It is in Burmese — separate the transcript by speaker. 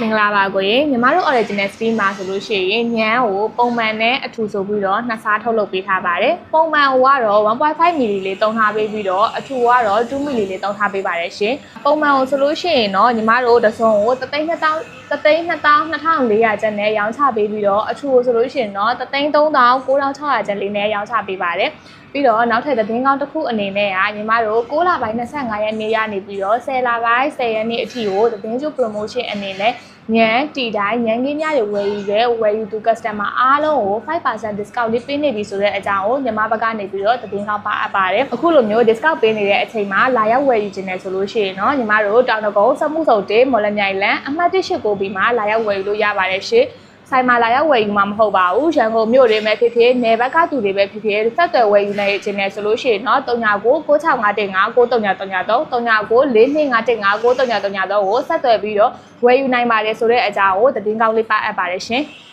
Speaker 1: မင်္ဂလာပါကိုရင်ညီမတို့ original stream မှာဆိုလို့ရှိရင်ညမ်းကိုပုံမှန်နဲ့အထူဆိုပြီးတော့နှစ်စားထုတ်လုပ်ပေးထားပါတယ်ပုံမှန်ကတော့1.5 ml လေးသုံးထားပေးပြီးတော့အထူကတော့2 ml လေးသုံးထားပေးပါတယ်ရှင်ပုံမှန်ကိုဆိုလို့ရှိရင်တော့ညီမတို့တစ်စုံကို3သိန်း2000 3သိန်း2400ကျပ်နဲ့ရောင်းချပေးပြီးတော့အထူကိုဆိုလို့ရှိရင်တော့3သိန်း3900ကျပ်လေးနဲ့ရောင်းချပေးပါတယ်ပြီးတော့နောက်ထပ်သတင်းကောင်းတစ်ခုအနေနဲ့ကညီမတို့6လပိုင်း25ရက်နေ့ရနေပြီးတော့10လပိုင်း10ရက်နေ့အထိကိုသတင်းကျုပ် promotion အနေနဲ့ညံတီတိုင်းညံခင်းများတွေဝယ်ယူတဲ့ဝယ်ယူသူ customer အားလုံးကို5% discount လေးပေးနေပြီဆိုတဲ့အကြောင်းကိုညီမဘက်ကနေပြီးတော့သတင်းကောင်းပါအပ်ပါတယ်အခုလိုမျိုး discount ပေးနေတဲ့အချိန်မှာလာရောက်ဝယ်ယူခြင်းနဲ့ဆိုလို့ရှိရင်တော့ညီမတို့တောင်တကုန်းစမှုစုံတေးမော်လမြိုင်လန်အမှတ်၁ရှိကိုပြီးမှလာရောက်ဝယ်ယူလို့ရပါတယ်ရှင် ဆိုင်မှာလာရောက်ဝယ်ယူမှာမဟုတ်ပါဘူးရန်ကုန်မြို့တွေမှာဖြစ်ဖြစ်နယ်ဘက်ကသူတွေပဲဖြစ်ဖြစ်ဆက်သွယ်ဝယ်ယူနေခြင်းနဲ့ဆိုလို့ရှိရင်တော့39 9655 9333 39 4255 9333ကိုဆက်သွယ်ပြီးတော့ဝယ်ယူနိုင်ပါတယ်ဆိုတဲ့အကြောင်းကိုသတင်းကောင်းလေးပါအပ်ပါတယ်ရှင်။